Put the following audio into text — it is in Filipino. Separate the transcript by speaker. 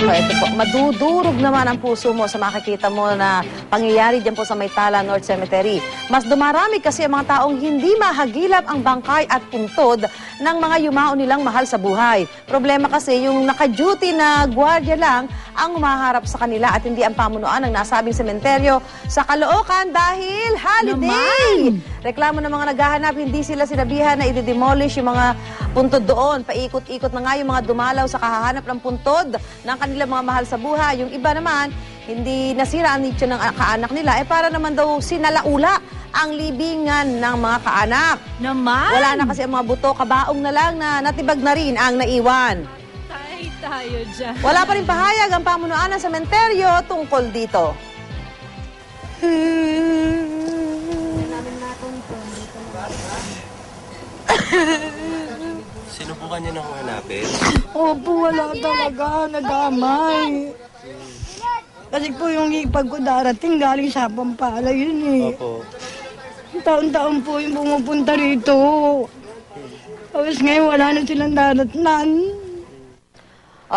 Speaker 1: Ito po, madudurog naman ang puso mo sa makikita mo na pangyayari dyan po sa Maytala North Cemetery. Mas dumarami kasi ang mga taong hindi mahagilap ang bangkay at puntod ng mga yumao nilang mahal sa buhay. Problema kasi yung naka-duty na gwardiya lang ang umaharap sa kanila at hindi ang pamunuan ng nasabing sementeryo sa Caloocan dahil holiday! Reklamo ng mga naghahanap, hindi sila sinabihan na i-demolish yung mga puntod doon. Paikot-ikot na nga yung mga dumalaw sa kahahanap ng puntod ng kanilang mga mahal sa buhay. Yung iba naman, hindi nasira ang nicho ng kaanak nila. Eh para naman daw sinalaula ang libingan ng mga kaanak.
Speaker 2: Naman!
Speaker 1: Wala na kasi ang mga buto, kabaong na lang na natibag na rin ang naiwan.
Speaker 2: Tayo tayo dyan.
Speaker 1: Wala pa rin pahayag ang pamunuan ng sementeryo tungkol dito.
Speaker 3: Sinubukan niyo na akong hanapin?
Speaker 4: Opo, wala talaga. Nadamay. Kasi po yung ipag ko darating galing sa Pampala yun eh.
Speaker 3: Opo.
Speaker 4: Taon-taon po yung pumupunta rito. Tapos ngayon wala na silang daratnan.
Speaker 1: O,